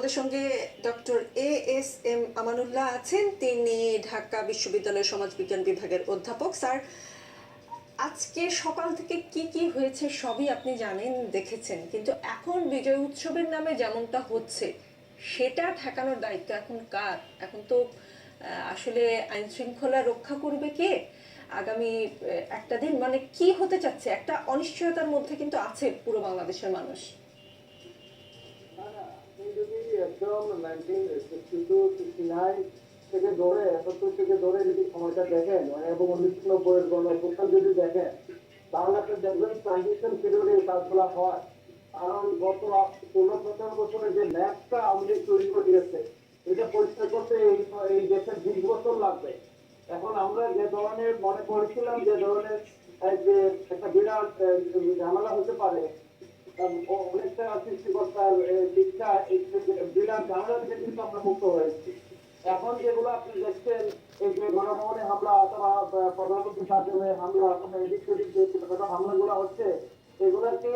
আমাদের সঙ্গে doctor A S M Amanullah আছেন। তিনি ঢাকা বিশ্ববিদ্যালয়ের সমাজবিজ্ঞান বিভাগের অধ্যাপক। স্যার, আজকে সকাল থেকে কি কি হয়েছে সবই আপনি জানেন, দেখেছেন। কিন্তু এখন বিজয় উৎসবের নামে যেমনটা হচ্ছে, সেটা ঠেকানোর দায়িত্ব এখন কার? এখন তো আসলে আইন শৃঙ্খলা রক্ষা করবে কে? আগামী একটা দিন মানে কি হতে চাচ্ছে? একটা অনিশ্চয়তার মধ্যে কিন্তু আছে পুরো বাংলাদেশের মানুষ। একদম 1962, 69 থেকে ধরে, 71 থেকে ধরে যদি সময়টা দেখেন, মানে এবং 1990 এর গণঅভ্যুত্থান যদি দেখেন, তাহলে আপনি দেখবেন period এ এই কাজগুলা হয়। কারণ গত 16-17 বছরে যে ম্যাপটা লীগ তৈরি করে দিয়েছে, এটা পরিষ্কার করতে এই- এই দেশের 20 বছর লাগবে। এখন আমরা যে ধরনের মনে করেছিলাম যে ধরনের যে একটা বিরাট ঝামেলা হতে পারে অনেকটা সৃষ্টিকর্তার আহ, শিক্ষা এই যে বিরাট ঝামেলা কিন্তু আমরা মুক্ত হয়েছি। এখন যেগুলো আপনি দেখছেন, এই যে গণভবনে হামলা, অথবা প্রধানমন্ত্রী শাসনে হামলা, অথবা এদিক সেদিক যে হামলাগুলো হচ্ছে, এগুলোকে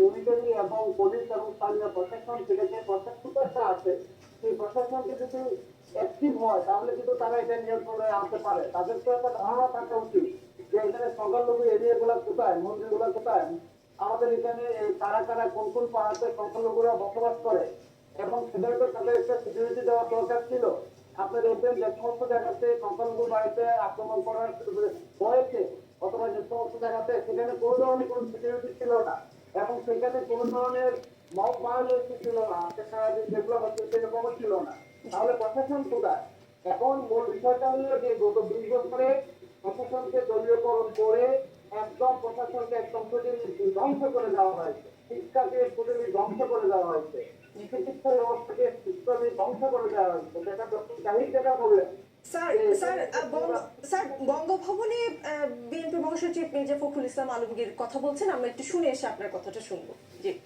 মিলিটারি এবং পুলিশ এবং স্থানীয় প্রশাসন থেকে যে প্রশাসনটা আছে, সেই প্রশাসনকে যদি অ্যাক্টিভ হয়, তাহলে কিন্তু তারা এটা নিয়ন্ত্রণে আনতে পারে। তাদের তো একটা ধারণা থাকা উচিত যে এখানে সংখ্যালঘু এরিয়াগুলো কোথায়, মন্দিরগুলো কোথায়? আমাদের এখানে কারা কারা কোন কোন পাহাড়ে সংখ্যালঘুরা বসবাস করে? এবং সেদেরকে তাদের একটা সিকিউরিটি দেওয়া দরকার ছিল। আপনি দেখবেন যে সমস্ত জায়গাতে সংখ্যালঘু বাড়িতে আক্রমণ করার হয়েছে অথবা যে সমস্ত জায়গাতে, সেখানে কোনো ধরনের কোনো সিকিউরিটি ছিল না। এবং সেখানে কোনো ধরনের মব ভায়োলেন্স ছিল না সেখানে যেগুলো হচ্ছে সেরকমও ছিল না। তাহলে প্রশাসন কোথায়? এখন মূল বিষয়টা হলো যে গত দুই বছরে প্রশাসনকে দলীয়করণ করে একদম প্রশাসনকে একদম ধ্বংস করে দেওয়া হয়েছে। শিক্ষাকে পুরোপুরি ধ্বংস করে দেওয়া হয়েছে। শিক্ষা ব্যবস্থাকে পুরোপুরি ধ্বংস করে দেওয়া হয়েছে। সেটা ডক্টর জাহিদ যেটা বললেন। স্যার স্যার আহ, বঙ্গ- স্যার বঙ্গভবনে বিএনপি মহাসচিব মির্জা ফখরুল ইসলাম আলমগীর কথা বলছেন। আমরা একটু শুনে এসে আপনার কথাটা শুনব। জি।